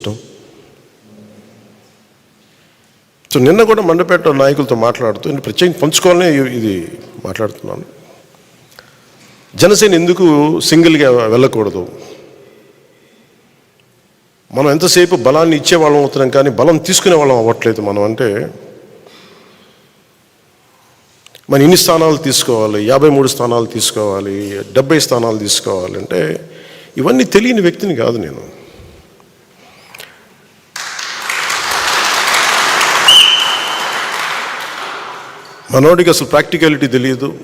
ఇష్టం సో నిన్న కూడా మండపేట నాయకులతో మాట్లాడుతూ నేను ప్రత్యేకంగా పంచుకోవాలనే ఇది మాట్లాడుతున్నాను. జనసేన ఎందుకు సింగిల్గా వెళ్ళకూడదు? మనం ఎంతసేపు బలాన్ని ఇచ్చేవాళ్ళం అవుతున్నాం కానీ బలం తీసుకునే వాళ్ళం అవ్వట్లేదు మనం అంటే మనం ఇన్ని స్థానాలు తీసుకోవాలి? యాభై మూడు స్థానాలు తీసుకోవాలి? డెబ్బై స్థానాలు తీసుకోవాలి? అంటే ఇవన్నీ తెలియని వ్యక్తిని కాదు నేను. మనోడికి అసలు ప్రాక్టికాలిటీ తెలియదు.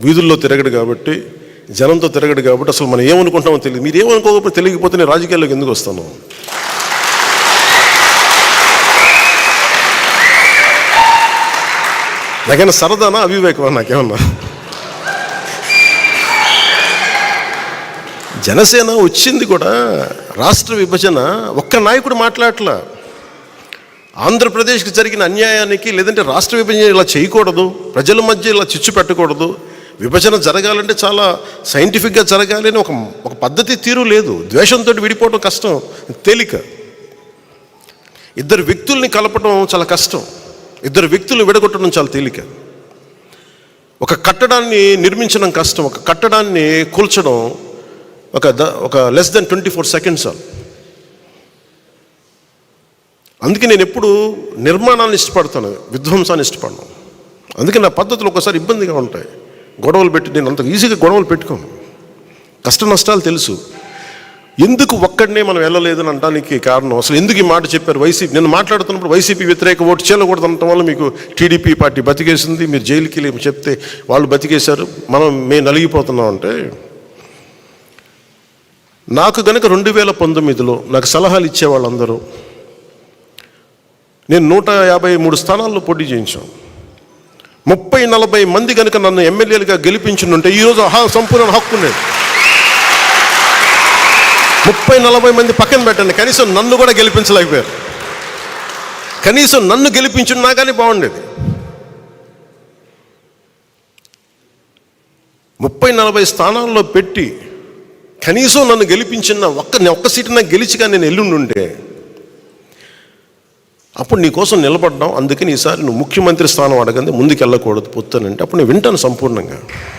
వీధుల్లో తిరగడు కాబట్టి జనంతో తిరగడు కాబట్టి అసలు మనం ఏమనుకుంటామో తెలియదు. మీరు ఏమనుకోకపోతే తెలియకపోతే నేను రాజకీయాల్లోకి ఎందుకు వస్తాను? నాకైనా సరదానా అవివేకమా? నాకేమన్నా? జనసేన వచ్చింది కూడా రాష్ట్ర విభజన ఒక్క నాయకుడు మాట్లాడట్లా. ఆంధ్రప్రదేశ్కి జరిగిన అన్యాయానికి లేదంటే రాష్ట్ర విభజన ఇలా చేయకూడదు ప్రజల మధ్య ఇలా చిచ్చు పెట్టకూడదు. విభజన జరగాలంటే చాలా సైంటిఫిక్గా జరగాలి అని ఒక ఒక పద్ధతి తీరు లేదు. ద్వేషంతో విడిపోవడం కష్టం తేలిక. ఇద్దరు వ్యక్తుల్ని కలపడం చాలా కష్టం. ఇద్దరు వ్యక్తులు విడగొట్టడం చాలా తేలిక. ఒక కట్టడాన్ని నిర్మించడం కష్టం ఒక కట్టడాన్ని కూల్చడం ఒక ద ఒక less than twenty four seconds all అందుకే నేను ఎప్పుడు నిర్మాణాన్ని ఇష్టపడతాను విధ్వంసాన్ని ఇష్టపడను. అందుకే నా పద్ధతులు ఒకసారి ఇబ్బందిగా ఉంటాయి. గొడవలు పెట్టి నేను అంత ఈజీగా గొడవలు పెట్టుకోను. కష్ట నష్టాలు తెలుసు. ఎందుకు ఒక్కడనే మనం వెళ్ళలేదని అనడానికి కారణం? అసలు ఎందుకు ఈ మాట చెప్పారు వైసీపీ? నేను మాట్లాడుతున్నప్పుడు వైసీపీ వ్యతిరేక ఓటు చేయకూడదు అనటం వల్ల మీకు టీడీపీ పార్టీ బతికేసింది. మీరు జైలుకి వెళ్ళి చెప్తే వాళ్ళు బతికేశారు. మనం మేము నలిగిపోతున్నాం అంటే నాకు గనక రెండు వేల పంతొమ్మిదిలో నాకు సలహాలు ఇచ్చే వాళ్ళందరూ నేను నూట యాభై మూడు స్థానాల్లో పోటీ చేయించాం ముప్పై నలభై మంది కనుక నన్ను ఎమ్మెల్యేలుగా గెలిపించుంటే ఈరోజు హా సంపూర్ణ హక్కు ఉండేది ముప్పై నలభై మంది పక్కన పెట్టండి. కనీసం నన్ను కూడా గెలిపించలేకపోయారు. కనీసం నన్ను గెలిపించున్నా కానీ బాగుండేది. ముప్పై నలభై స్థానాల్లో పెట్టి కనీసం నన్ను గెలిపించిన ఒక్క ఒక్క సీటు నాకు గెలిచిగా నేను ఎల్లుండుంటే అప్పుడు నీ కోసం నిలబడ్డాం అందుకని ఈసారి నువ్వు ముఖ్యమంత్రి స్థానం అడగంది ముందుకు వెళ్ళకూడదు అప్పుడు నేను వింటాను సంపూర్ణంగా